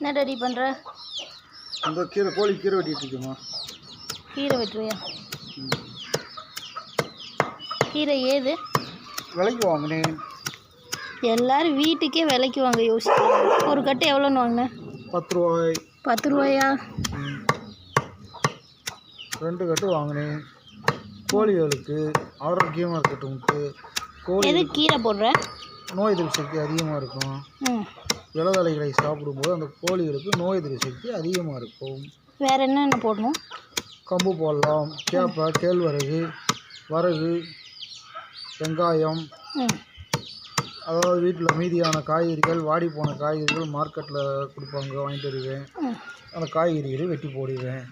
என்ன ரெடி பண்ணுற அந்த கீரை கோழி கீரை வெட்டிட்டு இருக்கேம்மா. கீரை வெட்டுறியா? கீரை ஏது? விலைக்கு வாங்கினேன் எல்லாரும் வீட்டுக்கே விலைக்கு வாங்க யோசிக்கிறாங்க ஒரு கட்டு எவ்வளோன்னு வாங்கினேன் பத்து ரூபாய். பத்து ரூபாயா. ரெண்டு கட்டு வாங்கினேன் கோழிகளுக்கு ஆரோக்கியமாக இருக்கட்டும்ட்டு கோழி எது கீரை போடுற? நோய் எதிர்ப்பு சக்தி அதிகமாக இருக்கும். ம். இலதலைகளை சாப்பிடும்போது அந்த கோழிகளுக்கு நோய் எதிர்ப்பு சக்தி அதிகமாக இருக்கும். வேற என்னென்ன போடணும்? கம்பு போடலாம். கேப்பை கேழ்வரகு வரகு வெங்காயம். அதாவது வீட்டில் மீதியான காய்கறிகள் வாடி போன காய்கறிகள் மார்க்கெட்டில் கொடுப்பாங்க வாங்கிட்டு வருவேன். அந்த காய்கறிகளை வெட்டி போடுவேன்.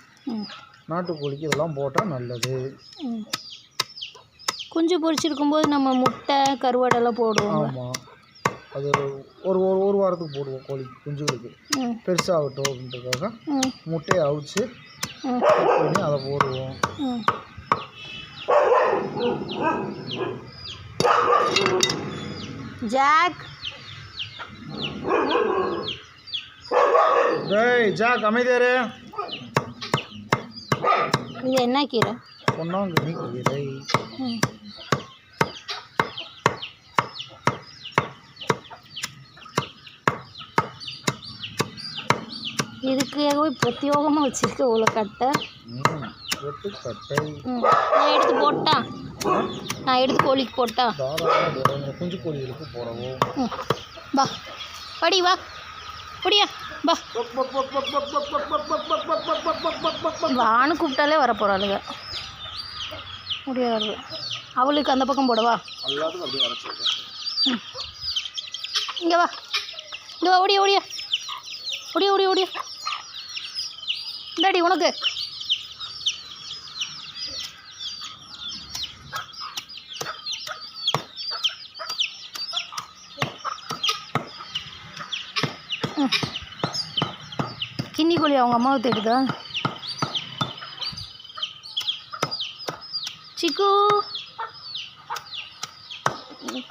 நாட்டுக்கோழிக்கு இதெல்லாம் போட்டால் நல்லது. குஞ்சு பொரிச்சிருக்கும் போது நம்ம முட்டை கருவாடெல்லாம் போடுவோம் ஆமாம் அது ஒரு ஒரு ஒரு வாரத்துக்கு போடுவோம் கோழி குஞ்சுகளுக்கு. பெருசாகட்டும் அப்படின்றதுக்காக முட்டையை அவிச்சு பண்ணி அதை போடுவோம். ஜாக். டேய் ஜாக் அமைதியாரு இது என்ன கீரை? பொன்னாங்கண்ணி கீரை. இதுக்காகவே பிரத்யோகமாக வச்சுருக்க இவ்வளோ கட்டை ம் வெட்டுக்கட்டை. ம் நான் எடுத்து போட்டா? நான் எடுத்து கோழிக்கு போட்டா? குஞ்சு கோழிகளுக்கு போடவும். ம் வா. படி வா. படியா. வா. வான்னு கூப்பிட்டாலே வர போகிறாளுங்க முடியாது அவளுக்கு அந்த பக்கம் போடவா இங்கே வா. இங்கே வா ஓடியா ஓடியா. ஓடியா இந்தாடி உனக்கு. கின்னி கோழி அவங்க அம்மாவை தேடுதா? சிக்கு.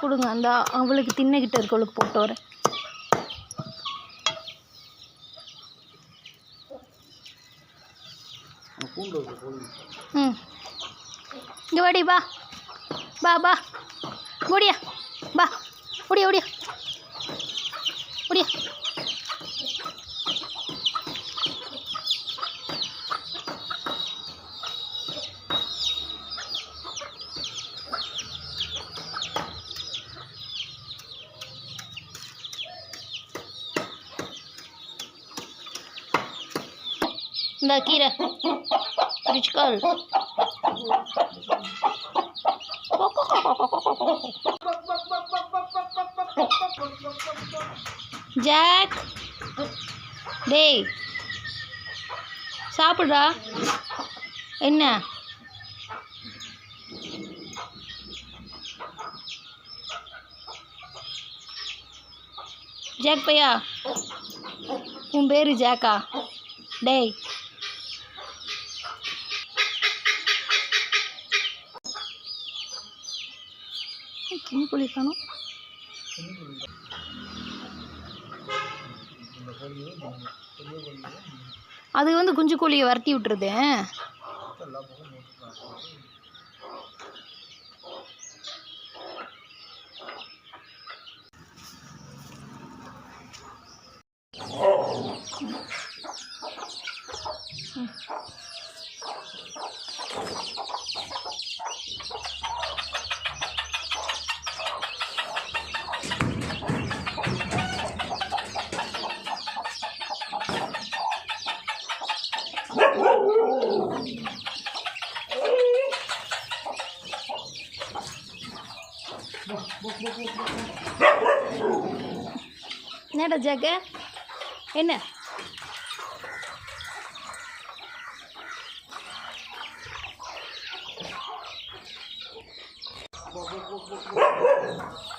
கொடுங்க அந்த அவளுக்கு தின்னக்கிட்ட இருக்கவளுக்கு போட்டு வரேன். பூண்டு ம். இங்கே வாடி வா. பா பா ஓடியா. பா ஓடியா ஓடியா. ஓடியா. இந்த கீரை. பிடிச்சிக்கால் ஜாக். டேய். சாப்பிட்றா. என்ன? ஜாக் பையா? உன் பேர் ஜாக்கா. டேய். கிளி கோழி காணும் அது வந்து குஞ்சு கோழியை வரட்டி விட்டுருது. என்னடா ஜாக்க என்ன Woo!